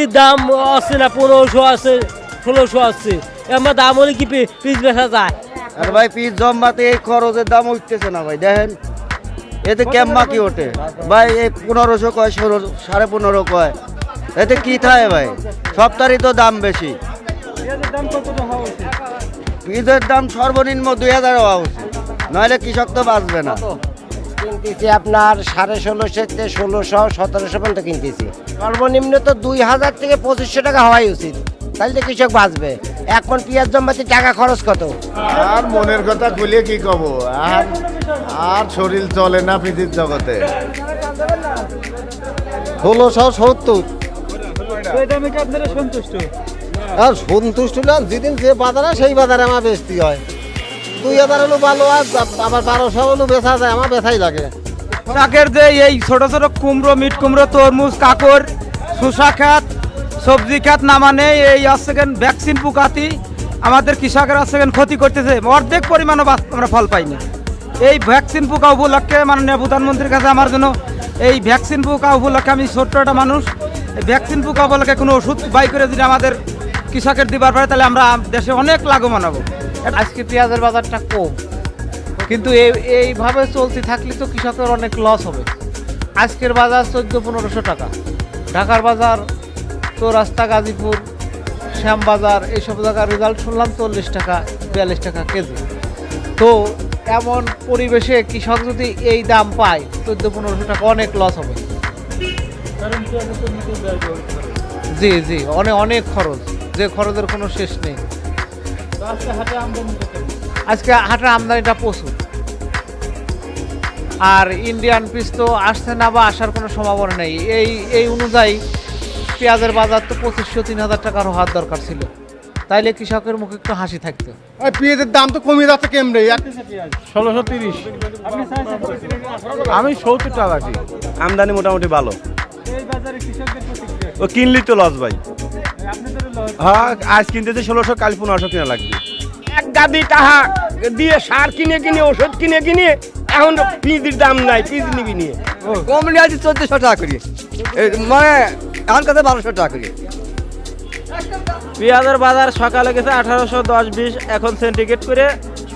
পিজির দাম আছে না পনেরোশো আছে ষোলোশো আছে। আমার দাম হলে কি পিস বেচা যায়? আর ভাই পিস জম্বাতে এই খরচের দাম উঠতেছে না ভাই দেখেন। এতে ক্যাম্পা কি ওঠে? ভাই এই পনেরোশো কয় ষোলো সাড়ে পনেরো কয়। এতে কি থাকে ভাই? সপ্তাহে তো দাম বেশি। পিসের দাম সর্বনিম্ন দুই হাজার হওয়া উচিত। নইলে কৃষক তো বাঁচবে না। কিনতেছি আপনার সাড়ে ষোলোশো থেকে ষোলোশো সতেরোশো পর্যন্ত কিনতেছি। সর্বনিম্ন তো দুই হাজার থেকে পঁচিশশো টাকা হওয়াই উচিত। তাহলে তো কৃষক বাঁচবে। এখন মন পেঁয়াজ জম্বাতে টাকা খরচ কত? আর মনের কথা খুলে কি কব? আর আর শরীর চলে না পৃথিবীর জগতে? ষোলোশো সত্তর। আর সন্তুষ্ট না যেদিন যে বাজারে সেই বাজারে আমার বেচতে হয়। দুই হাজার হলো ভালো, আর আবার বারোশো হলো বেচা যায়, আমার বেচাই লাগে। শাকের যে এই ছোট ছোট কুমড়ো, মিট কুমড়ো, তরমুজ, কাকর, শসা খাত, সবজি খাত নামানে এই আসছে ভ্যাকসিন পোকাতি, আমাদের কৃষকের আসছে ক্ষতি করতেছে। অর্ধেক পরিমাণও আমরা ফল পাইনি এই ভ্যাকসিন পোকা উপলক্ষে মাননীয় প্রধানমন্ত্রীর কাছে আমার জন্য এই ভ্যাকসিন পোকা উপলক্ষে আমি ছোট্ট একটা মানুষ। এই ভ্যাকসিন পোকা উপলক্ষে কোনো ওষুধ বাই করে যদি আমাদের কৃষকের দিবার পারে, তাহলে আমরা দেশে অনেক লাভবান হব। আজকে পেঁয়াজের বাজারটা কম। কিন্তু এই এইভাবে চলতে থাকলে তো কৃষকের অনেক লস হবে। আজকের বাজার চোদ্দ পনেরোশো টাকা। ঢাকার বাজার তো রাস্তা গাজীপুর শ্যামবাজার এইসব জায়গার রেজাল্ট শুনলাম চল্লিশ টাকা, বিয়াল্লিশ টাকা কেজি। তো এমন পরিবেশে কৃষক যদি এই দাম পায়, চোদ্দ পনেরোশো টাকা অনেক লস হবে। জি জি অনেক অনেক খরচ। যে খরচের কোনো শেষ নেই। আজকে হাটের আমদানিটা প্রচুর। আর ইন্ডিয়ান পিস তো আসছে না বা আসার কোনো সম্ভাবনা নেই। এই এই অনুযায়ী পেঁয়াজের বাজার তো পঁচিশশো তিন হাজার টাকার হওয়ার দরকার ছিল। তাইলে কৃষকের মুখে একটু হাসি থাকতো। পেঁয়াজের দাম তো কমে যাচ্ছে কেমনে? ষোলোশো তিরিশ। আমি সত্তর টাকা আমদানি মোটামুটি ভালো। ও কিনলি তো লস ভাই। হ্যাঁ আজ কিনতেছে ষোলোশো কাল পনেরোশো কিনা লাগবে। এক গাদি দিয়ে সার কিনে কিনে ওষুধ কিনে কিনে এখন পিজির দাম নাই পিজ নিবি নিয়ে। কম নিয়ে আছে চোদ্দশো টাকা করে। মানে এখন কাছে বারোশো টাকা করে। পেঁয়াজের বাজার সকালে গেছে আঠারোশো দশ বিশ এখন সেন্টিগ্রেড করে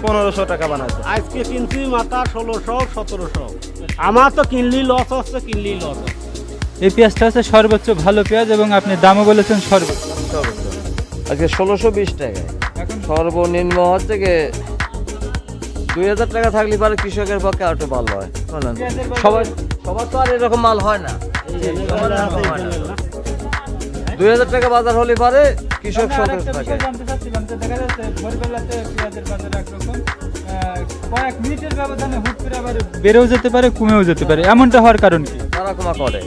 পনেরোশো টাকা বানাচ্ছে আজকে কিনছি মাথা ষোলোশো সতেরোশো। আমার তো কিনলি লস হচ্ছে কিনলি লস এই পেঁয়াজটা হচ্ছে সর্বোচ্চ ভালো পেঁয়াজ এবং আপনি দামও বলেছেন সর্বোচ্চ। আজকে ষোলোশো বিশ টাকা সর্বনিম্ন হচ্ছে কি দুই হাজার টাকা থাকলে পারে কৃষকের পক্ষে আর একটু ভালো হয়। বলেন সবাই সবার তো আর এরকম মাল হয় না। দুই হাজার টাকা বাজার হলে পারে কৃষক সন্তুষ্ট থাকে। কয়েক মিনিটের ব্যবধানে হুট করে আবার বেড়েও যেতে পারে কমেও যেতে পারে। এমনটা হওয়ার কারণ কি? তারা ক্ষমা করে।